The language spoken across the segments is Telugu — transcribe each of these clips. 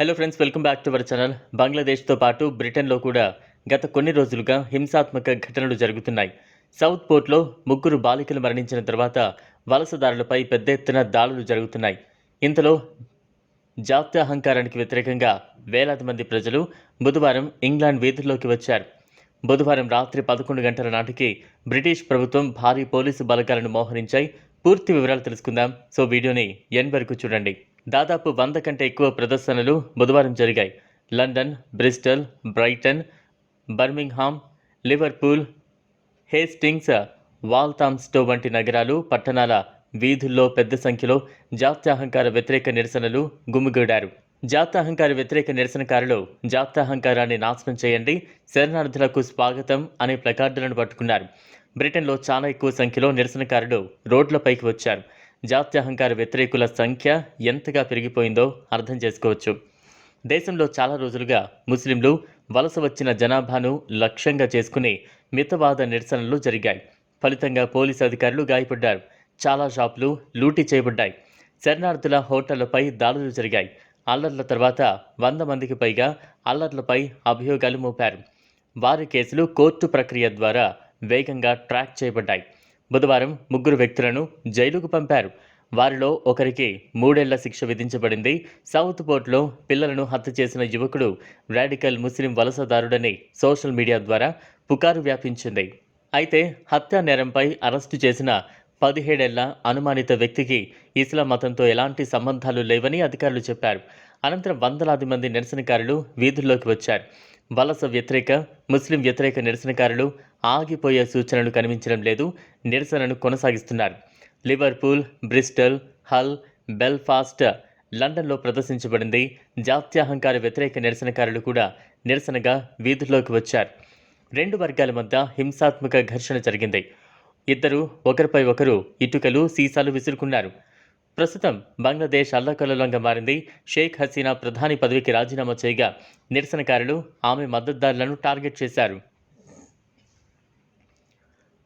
Hello friends welcome back to our channel బంగ్లాదేశ్తో పాటు బ్రిటన్లో కూడా గత కొన్ని రోజులుగా హింసాత్మక ఘటనలు జరుగుతున్నాయి. సౌత్ పోర్ట్లో ముగ్గురు బాలికలు మరణించిన తర్వాత వలసదారులపై పెద్ద ఎత్తున దాడులు జరుగుతున్నాయి. ఇంతలో జాత్యహంకారానికి వ్యతిరేకంగా వేలాది మంది ప్రజలు బుధవారం ఇంగ్లాండ్ వీధుల్లోకి వచ్చారు. బుధవారం రాత్రి పదకొండు గంటల నాటికి బ్రిటిష్ ప్రభుత్వం భారీ పోలీసు బలగాలను మోహరించాయి. పూర్తి వివరాలు తెలుసుకుందాం. సో వీడియోని ఎన్ వరకు చూడండి. దాదాపు వంద కంటే ఎక్కువ ప్రదర్శనలు బుధవారం జరిగాయి. London Bristol Brighton Birmingham Liverpool Hastings Walthamstow వంటి నగరాలు పట్టణాల వీధుల్లో పెద్ద సంఖ్యలో జాత్యాహంకార వ్యతిరేక నిరసనలు గుమిగూడారు. జాత్యహంకార వ్యతిరేక నిరసనకారులు జాత్యహంకారాన్ని నాశనం చేయండి శరణార్థులకు స్వాగతం అనే ప్లకార్డులను పట్టుకున్నారు. బ్రిటన్లో చాలా ఎక్కువ సంఖ్యలో నిరసనకారులు రోడ్లపైకి వచ్చారు. జాత్యహంకార వ్యతిరేకుల సంఖ్య ఎంతగా పెరిగిపోయిందో అర్థం చేసుకోవచ్చు. దేశంలో చాలా రోజులుగా ముస్లింలు వలస వచ్చిన జనాభాను లక్ష్యంగా చేసుకుని మితవాద నిరసనలు జరిగాయి. ఫలితంగా పోలీసు అధికారులు గాయపడ్డారు. చాలా షాపులు లూటీ చేయబడ్డాయి. శరణార్థుల హోటళ్ళపై దాడులు జరిగాయి. అల్లర్ల తర్వాత వంద మందికి పైగా అల్లర్లపై అభియోగాలు మోపారు. వారి కేసులు కోర్టు ప్రక్రియ ద్వారా వేగంగా ట్రాక్ చేయబడ్డాయి. బుధవారం ముగ్గురు వ్యక్తులను జైలుకు పంపారు. వారిలో ఒకరికి మూడేళ్ళ శిక్ష విధించబడింది. సౌత్ పోర్ట్లో పిల్లలను హత్య చేసిన యువకుడు రాడికల్ ముస్లిం వలసదారుడని సోషల్ మీడియా ద్వారా పుకారు వ్యాపించింది. అయితే హత్యా నేరంపై అరెస్టు చేసిన పదిహేడేళ్ళ అనుమానిత వ్యక్తికి ఇస్లాం మతంతో ఎలాంటి సంబంధాలు లేవని అధికారులు చెప్పారు. అనంతరం వందలాది మంది నిరసనకారులు వీధుల్లోకి వచ్చారు. వలస వ్యతిరేక ముస్లిం వ్యతిరేక నిరసనకారులు ఆగిపోయే సూచనలు కనిపించడం లేదు నిరసనను కొనసాగిస్తున్నారు. లివర్పూల్ బ్రిస్టల్ హల్ బెల్ఫాస్ట్ లండన్లో ప్రదర్శించబడింది. జాత్యహంకార వ్యతిరేక నిరసనకారులు కూడా నిరసనగా వీధుల్లోకి వచ్చారు. రెండు వర్గాల మధ్య హింసాత్మక ఘర్షణ జరిగింది. ఇద్దరు ఒకరిపై ఒకరు ఇటుకలు సీసాలు విసురుకున్నారు. ప్రస్తుతం బంగ్లాదేశ్ అల్లకల్లోలంగా మారింది. షేక్ హసీనా ప్రధాని పదవికి రాజీనామా చేయగా నిరసనకారులు ఆమె మద్దతుదారులను టార్గెట్ చేశారు.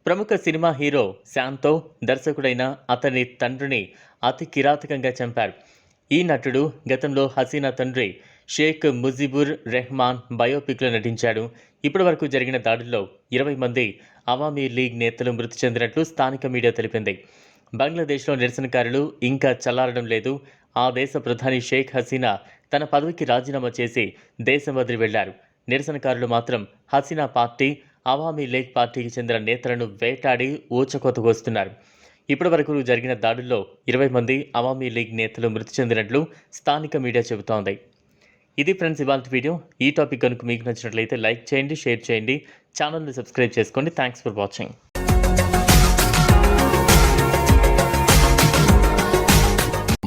ప్రముఖ సినిమా హీరో శాంతో దర్శకుడైన అతని తండ్రిని అతి కిరాతకంగా చంపారు. ఈ నటుడు గతంలో హసీనా తండ్రి షేక్ ముజిబుర్ రెహమాన్ బయోపిక్లో నటించాడు. ఇప్పటివరకు జరిగిన దాడుల్లో ఇరవై మంది అవామీ లీగ్ నేతలు మృతి చెందినట్లు స్థానిక మీడియా తెలిపింది. బంగ్లాదేశ్లో నిరసనకారులు ఇంకా చల్లారడం లేదు. ఆ దేశ ప్రధాని షేక్ హసీనా తన పదవికి రాజీనామా చేసి దేశం వదిలి వెళ్ళారు నిరసనకారులు మాత్రం హసీనా పార్టీ అవామీ లీగ్ పార్టీకి చెందిన నేతలను వేటాడి ఊచకోతకొస్తున్నారు ఇప్పటి వరకు జరిగిన దాడుల్లో ఇరవై మంది అవామీ లీగ్ నేతలు మృతి చెందినట్లు స్థానిక మీడియా చెబుతోంది. ఇది ఫ్రెండ్స్ ఇవాళ వీడియో. ఈ టాపిక్ కనుక మీకు నచ్చినట్లయితే లైక్ చేయండి షేర్ చేయండి. ఛానల్ని సబ్స్క్రైబ్ చేసుకోండి. Thanks for watching.